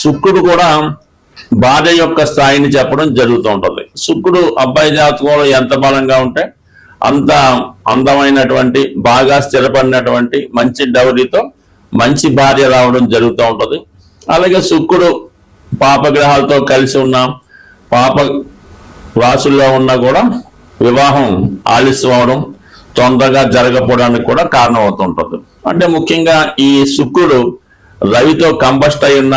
శుక్రుడు కూడా భార్య యొక్క స్థాయిని చెప్పడం జరుగుతూ ఉంటుంది. శుక్రుడు అబ్బాయి జాతకంలో ఎంత బలంగా ఉంటే అంత అందమైనటువంటి బాగా స్థిరపడినటువంటి మంచి డౌరీతో మంచి భార్య రావడం జరుగుతూ ఉంటుంది. అలాగే శుక్రుడు పాపగ్రహాలతో కలిసి ఉన్న పాప రాసుల్లో ఉన్నా కూడా వివాహం ఆలస్యం అవడం తొందరగా జరగకపోవడానికి కూడా కారణం అవుతుంటుంది అంటే ముఖ్యంగా ఈ శుక్రుడు రవితో కంబస్ట్ అయి ఉన్న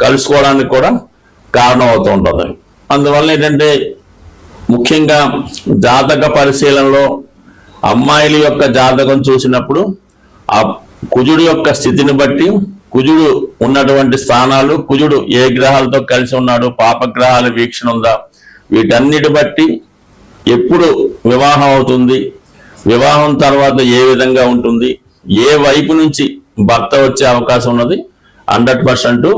కలుసుకోవడానికి కూడా కారణం అవుతూ ఉంటుంది. అందువల్ల ఏంటంటే ముఖ్యంగా జాతక పరిశీలనలో అమ్మాయిల యొక్క జాతకం చూసినప్పుడు ఆ కుజుడు యొక్క స్థితిని బట్టి కుజుడు ఉన్నటువంటి స్థానాలు కుజుడు ఏ గ్రహాలతో కలిసి ఉన్నాడు పాపగ్రహాల వీక్షణ ఉందా వీటన్నిటి బట్టి ఎప్పుడు వివాహం అవుతుంది వివాహం తర్వాత ఏ విధంగా ఉంటుంది ఏ వైపు నుంచి భర్త వచ్చే అవకాశం ఉన్నది హండ్రెడ్ పర్సెంట్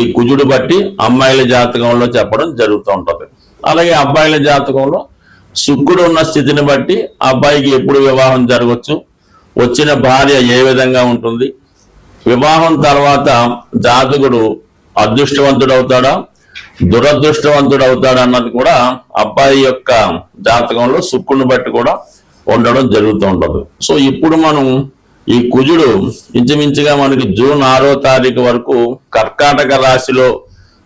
ఈ కుజుడు బట్టి అమ్మాయిల జాతకంలో చెప్పడం జరుగుతూ ఉంటుంది. అలాగే అబ్బాయిల జాతకంలో శుక్రుడు ఉన్న స్థితిని బట్టి అబ్బాయికి ఎప్పుడు వివాహం జరగవచ్చు వచ్చిన భార్య ఏ విధంగా ఉంటుంది వివాహం తర్వాత జాతకుడు అదృష్టవంతుడు దురదృష్టవంతుడవుతాడా దురదృష్టవంతుడు అన్నది కూడా అబ్బాయి యొక్క జాతకంలో శుక్రుని బట్టి కూడా ఉండడం జరుగుతూ ఉంటుంది. సో ఇప్పుడు మనం ఈ కుజుడు ఇంచుమించుగా మనకి జూన్ ఆరో తారీఖు వరకు కర్కాటక రాశిలో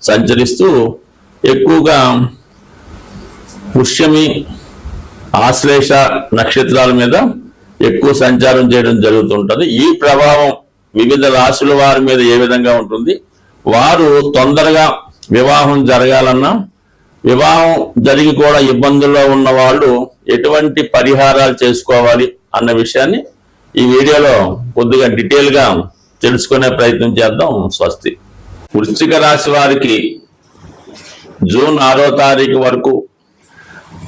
సంచరిస్తూ ఎక్కువగా పుష్యమి ఆశ్లేష నక్షత్రాల మీద ఎక్కువ సంచారం చేయడం జరుగుతుంటుంది. ఈ ప్రభావం వివిధ రాశుల వారి మీద ఏ విధంగా ఉంటుంది? వారు తొందరగా వివాహం జరగాలన్నా వివాహం జరిగి కూడా ఇబ్బందుల్లో ఉన్న వాళ్ళు ఎటువంటి పరిహారాలు చేసుకోవాలి అన్న విషయాన్ని ఈ వీడియోలో కొద్దిగా డీటెయిల్గా తెలుసుకునే ప్రయత్నం చేద్దాం. స్వస్తి. వృశ్చిక రాశి వారికి జూన్ ఆరో తారీఖు వరకు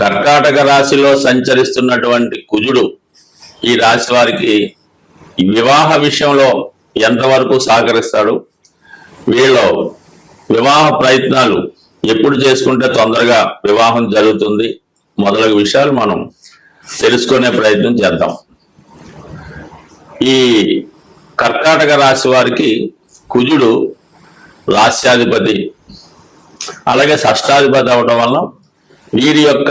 కర్కాటక రాశిలో సంచరిస్తున్నటువంటి కుజుడు ఈ రాశి వారికి వివాహ విషయంలో ఎంతవరకు సహకరిస్తాడు? వీళ్ళు వివాహ ప్రయత్నాలు ఎప్పుడు చేసుకుంటే తొందరగా వివాహం జరుగుతుంది? మొదలగు విషయాలు మనం తెలుసుకునే ప్రయత్నం చేద్దాం. ఈ కర్కాటక రాశి వారికి కుజుడు రాస్యాధిపతి అలాగే షష్టాధిపతి అవడం వల్ల వీరి యొక్క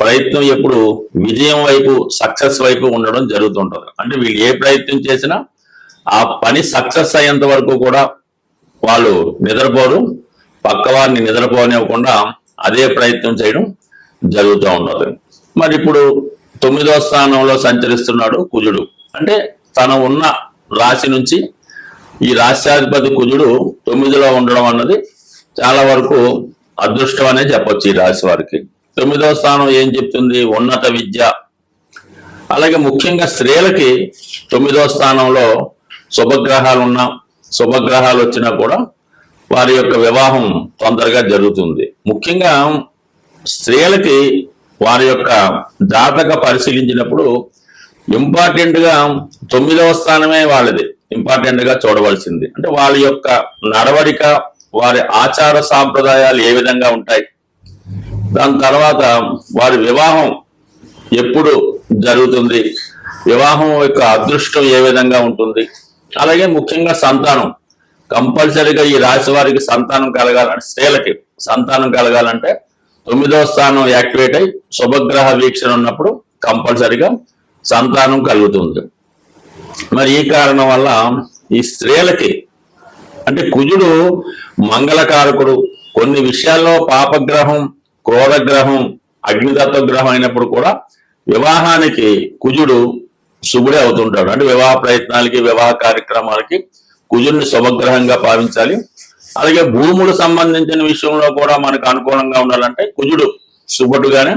ప్రయత్నం ఎప్పుడు విజయం వైపు సక్సెస్ వైపు ఉండడం జరుగుతుంటుంది. అంటే వీళ్ళు ఏ ప్రయత్నం చేసినా ఆ పని సక్సెస్ అయ్యేంత వరకు కూడా వాళ్ళు నిద్రపోరు. పక్క వారిని నిద్రపోనివ్వకుండా అదే ప్రయత్నం చేయడం జరుగుతూ ఉన్నది. మరి ఇప్పుడు తొమ్మిదో స్థానంలో సంచరిస్తున్నాడు కుజుడు. అంటే తను ఉన్న రాశి నుంచి ఈ రాష్ట్రాధిపతి కుజుడు తొమ్మిదిలో ఉండడం అన్నది చాలా వరకు అదృష్టం అనే చెప్పొచ్చు ఈ రాశి వారికి. తొమ్మిదవ స్థానం ఏం చెప్తుంది? ఉన్నత విద్య. అలాగే ముఖ్యంగా స్త్రీలకి తొమ్మిదవ స్థానంలో శుభగ్రహాలు ఉన్నా శుభగ్రహాలు వచ్చినా కూడా వారి యొక్క వివాహం తొందరగా జరుగుతుంది. ముఖ్యంగా స్త్రీలకి వారి యొక్క జాతక పరిశీలించినప్పుడు ఇంపార్టెంట్గా తొమ్మిదవ స్థానమే వాళ్ళది. ఇంపార్టెంట్గా చూడవలసింది. అంటే వాళ్ళ యొక్క నడవడిక వారి ఆచార సాంప్రదాయాలు ఏ విధంగా ఉంటాయి? దాని తర్వాత వారి వివాహం ఎప్పుడు జరుగుతుంది? వివాహం యొక్క అదృష్టం ఏ విధంగా ఉంటుంది? అలాగే ముఖ్యంగా సంతానం. కంపల్సరిగా ఈ రాశి వారికి సంతానం కలగాలంటే స్త్రీలకి సంతానం కలగాలంటే తొమ్మిదవ స్థానం యాక్టివేట్ అయి శుభగ్రహ వీక్షణ ఉన్నప్పుడు కంపల్సరిగా సంతానం కలుగుతుంది. మరి ఈ కారణం వల్ల ఈ స్త్రీలకి అంటే కుజుడు మంగళకారకుడు కొన్ని విషయాల్లో పాపగ్రహం క్రోధగ్రహం అగ్నితత్వ గ్రహం అయినప్పుడు కూడా వివాహానికి కుజుడు శుభుడే అవుతుంటాడు. అంటే వివాహ ప్రయత్నాలకి వివాహ కార్యక్రమాలకి కుజుడిని శుభగ్రహంగా భావించాలి. అలాగే భూములు సంబంధించిన విషయంలో కూడా మనకు అనుకూలంగా ఉండాలంటే కుజుడు శుభుడుగానే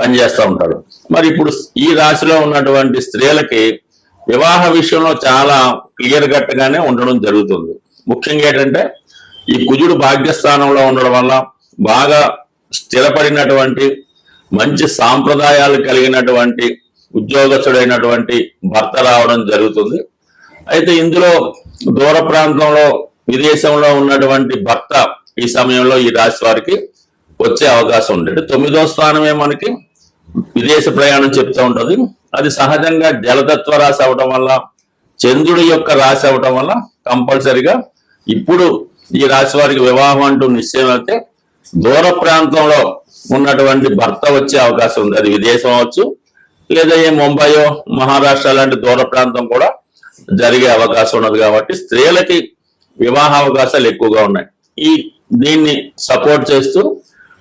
పనిచేస్తూ ఉంటాడు. మరి ఇప్పుడు ఈ రాశిలో ఉన్నటువంటి స్త్రీలకి వివాహ విషయంలో చాలా క్లియర్ కట్గానే ఉండడం జరుగుతుంది. ముఖ్యంగా ఏంటంటే ఈ కుజుడు భాగ్యస్థానంలో ఉండడం వల్ల బాగా స్థిరపడినటువంటి మంచి సాంప్రదాయాలు కలిగినటువంటి ఉద్యోగస్తుడైనటువంటి భర్త రావడం జరుగుతుంది. అయితే ఇందులో దూర ప్రాంతంలో విదేశంలో ఉన్నటువంటి భర్త ఈ సమయంలో ఈ రాశి వారికి వచ్చే అవకాశం ఉంది తొమ్మిదో స్థానమే మనకి విదేశ ప్రయాణం చెప్తూ ఉంటుంది. అది సహజంగా జలతత్వ రాశి అవడం వల్ల చంద్రుడి యొక్క రాశి అవడం వల్ల కంపల్సరిగా ఇప్పుడు ఈ రాశి వారికి వివాహం అంటూ నిశ్చయం అయితే దూర ప్రాంతంలో ఉన్నటువంటి భర్త వచ్చే అవకాశం ఉంది. అది విదేశం అవచ్చు లేదా ఏ ముంబయో మహారాష్ట్ర లాంటి దూర ప్రాంతం కూడా జరిగే అవకాశం ఉన్నది కాబట్టి స్త్రీలకి వివాహ అవకాశాలు ఎక్కువగా ఉన్నాయి. ఈ దీన్ని సపోర్ట్ చేస్తూ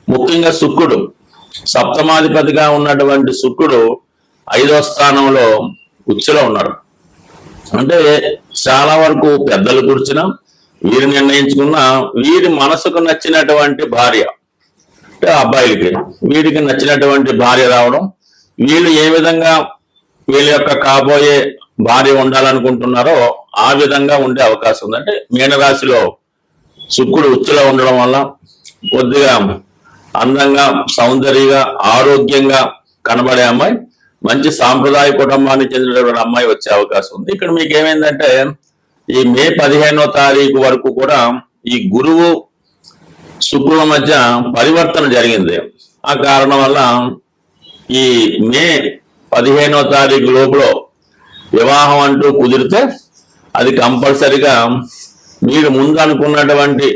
ముఖ్యంగా శుక్రుడు సప్తమాధిపతిగా ఉన్నటువంటి శుక్రుడు ఐదో స్థానంలో ఉచ్చులో ఉన్నాడు. అంటే చాలా వరకు పెద్దలు కూర్చున్న వీరు నిర్ణయించుకున్న వీరి మనసుకు నచ్చినటువంటి భార్య. అంటే అబ్బాయిలకి వీరికి నచ్చినటువంటి భార్య రావడం వీళ్ళు ఏ విధంగా వీళ్ళ యొక్క కాబోయే భార్య ఉండాలనుకుంటున్నారో ఆ విధంగా ఉండే అవకాశం ఉంది. అంటే మీనరాశిలో శుక్రుడు ఉచ్చులో ఉండడం వల్ల కొద్దిగా అందంగా సౌందర్యంగా ఆరోగ్యంగా కనబడే అమ్మాయి మంచి సాంప్రదాయ కుటుంబానికి చెందినటువంటి అమ్మాయి వచ్చే అవకాశం ఉంది. ఇక్కడ మీకు ఏమైందంటే ఈ మే పదిహేనో తారీఖు వరకు కూడా ఈ గురువు శుక్రుల మధ్య పరివర్తన జరిగింది. ఆ కారణం వల్ల ఈ మే పదిహేనో తారీఖు లోపల వివాహం అంటూ కుదిరితే అది కంపల్సరిగా మీరు ముందు అనుకున్నటువంటి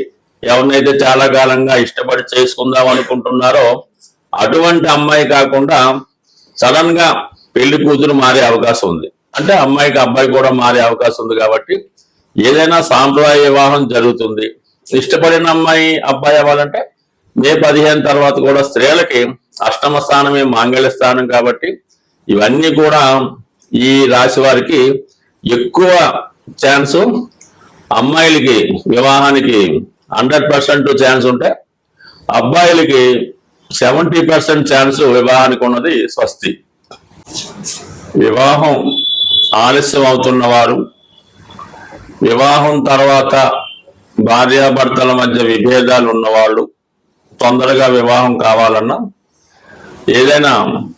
ఎవరినైతే చాలా కాలంగా ఇష్టపడి చేసుకుందాం అనుకుంటున్నారో అటువంటి అమ్మాయి కాకుండా సడన్గా పెళ్ళి కూతురు మారే అవకాశం ఉంది. అంటే అమ్మాయికి అబ్బాయి కూడా మారే అవకాశం ఉంది కాబట్టి ఏదైనా సాంప్రదాయ వివాహం జరుగుతుంది. ఇష్టపడిన అమ్మాయి అబ్బాయి అవ్వాలంటే మే పదిహేను తర్వాత కూడా స్త్రీలకి అష్టమ స్థానమే మాంగళ్య స్థానం కాబట్టి ఇవన్నీ కూడా ఈ రాశి వారికి ఎక్కువ ఛాన్స్ అమ్మాయిలకి వివాహానికి హండ్రెడ్ పర్సెంట్ ఛాన్స్ ఉంటే అబ్బాయిలకి సెవెంటీ పర్సెంట్ ఛాన్స్ వివాహానికి ఉన్నది స్వస్తి. వివాహం ఆలస్యం అవుతున్న వారు వివాహం తర్వాత భార్యాభర్తల మధ్య విభేదాలు ఉన్నవాళ్ళు తొందరగా వివాహం కావాలన్నా ఏదైనా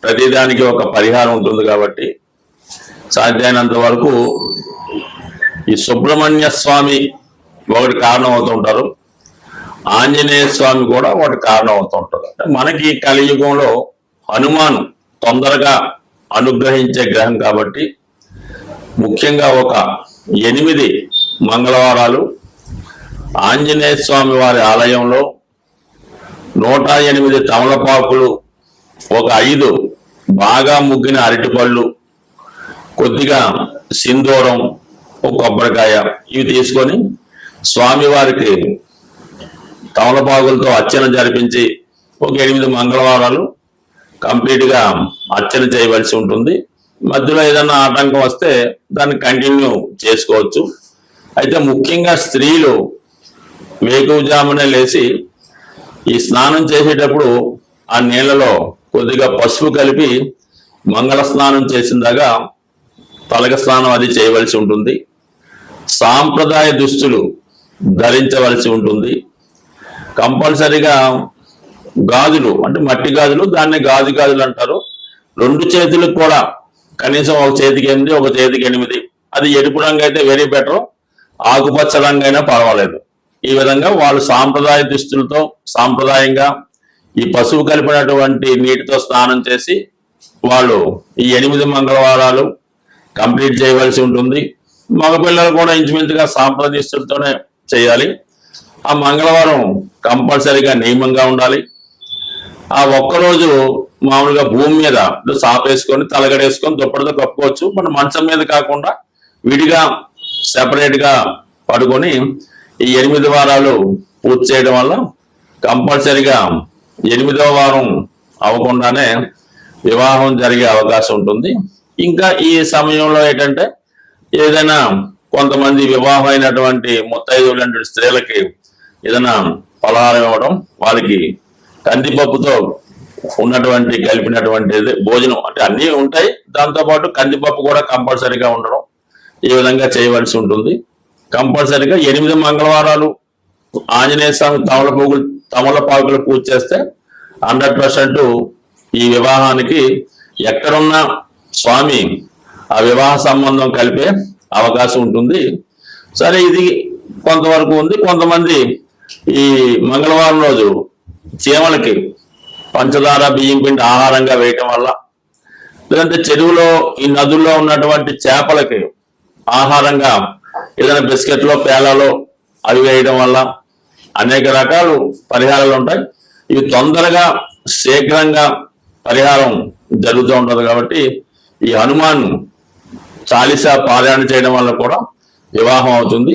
ప్రతిదానికి ఒక పరిహారం ఉంటుంది కాబట్టి సాధ్యమైనంత వరకు ఈ సుబ్రహ్మణ్య స్వామి ఒకటి కారణం అవుతుంటారు ఆంజనేయ స్వామి కూడా ఒకటి కారణం అవుతుంటారు అంటే మనకి కలియుగంలో హనుమాన్ తొందరగా అనుగ్రహించే గ్రహం కాబట్టి ముఖ్యంగా ఒక ఎనిమిది మంగళవారాలు ఆంజనేయ స్వామి వారి ఆలయంలో నూట ఎనిమిది తమలపాకులు ఒక ఐదు బాగా ముగ్గిన అరటిపళ్ళు కొద్దిగా సింధూరం ఒక కొబ్బరికాయ ఇవి తీసుకొని స్వామివారికి తమలపాకులతో అర్చన జరిపించి ఒక ఎనిమిది మంగళవారాలు కంప్లీట్గా అర్చన చేయవలసి ఉంటుంది. మధ్యలో ఏదైనా ఆటంకం వస్తే దాన్ని కంటిన్యూ చేసుకోవచ్చు. అయితే ముఖ్యంగా స్త్రీలు వేకువజామునే లేచి ఈ స్నానం చేసేటప్పుడు ఆ నీళ్ళలో కొద్దిగా పసుపు కలిపి మంగళ స్నానం చేసిందాగా తలక స్నానం అది చేయవలసి ఉంటుంది. సాంప్రదాయ దుస్తులు ధరించవలసి ఉంటుంది. కంపల్సరిగా గాజులు అంటే మట్టి గాజులు దాన్ని గాజు గాజులు అంటారు. రెండు చేతులకు కూడా కనీసం ఒక చేతికి ఎనిమిది ఒక చేతికి ఎనిమిది. అది ఎరుపు రంగు అయితే వెరీ బెటర్ ఆకుపచ్చ రంగు అయినా పర్వాలేదు. ఈ విధంగా వాళ్ళు సాంప్రదాయ దుస్తులతో సాంప్రదాయంగా ఈ పశువు కలిపినటువంటి నీటితో స్నానం చేసి వాళ్ళు ఈ ఎనిమిది మంగళవారాలు కంప్లీట్ చేయవలసి ఉంటుంది. మగపిల్లలు కూడా ఇంచుమించుగా సాంప్రదాయ దుస్తులతోనే చేయాలి. ఆ మంగళవారం కంపల్సరీగా నియమంగా ఉండాలి. ఆ ఒక్కరోజు మామూలుగా భూమి మీద సాపేసుకొని తలగడేసుకొని దుప్పటితో కప్పుకోవచ్చు. మన మంచం మీద కాకుండా విడిగా సెపరేట్గా పడుకొని ఈ ఎనిమిది వారాలు పూర్తి చేయడం వల్ల కంపల్సరిగా ఎనిమిదవ వారం అవ్వకుండానే వివాహం జరిగే అవకాశం ఉంటుంది. ఇంకా ఈ సమయంలో ఏంటంటే ఏదైనా కొంతమంది వివాహం అయినటువంటి ముత్తైదులు స్త్రీలకి ఏదైనా పలహారం ఇవ్వడం వాళ్ళకి కందిపప్పుతో ఉన్నటువంటి కలిపినటువంటి భోజనం అంటే అన్నీ ఉంటాయి. దాంతోపాటు కందిపప్పు కూడా కంపల్సరీగా ఉండడం ఈ విధంగా చేయవలసి ఉంటుంది. కంపల్సరీగా ఎనిమిది మంగళవారాలు ఆంజనేయ స్వామి తమలపాకులు తమలపాకులు పూజ చేస్తే హండ్రెడ్ పర్సెంట్ ఈ వివాహానికి ఎక్కడున్నా స్వామి ఆ వివాహ సంబంధం కలిపే అవకాశం ఉంటుంది. సరే ఇది కొంతవరకు ఉంది. కొంతమంది ఈ మంగళవారం రోజు చీమలకి పంచదార బియ్యం పిండి ఆహారంగా వేయటం వల్ల లేదంటే చెరువులో ఈ నదుల్లో ఉన్నటువంటి చేపలకి ఆహారంగా ఏదైనా బిస్కెట్లో పేలాలో అవి వేయడం వల్ల అనేక రకాలు పరిహారాలు ఉంటాయి. ఇవి తొందరగా శీఘ్రంగా పరిహారం జరుగుతూ ఉంటుంది కాబట్టి ఈ హనుమాన్ చాలీసా పారాయణ చేయడం వల్ల కూడా వివాహం అవుతుంది.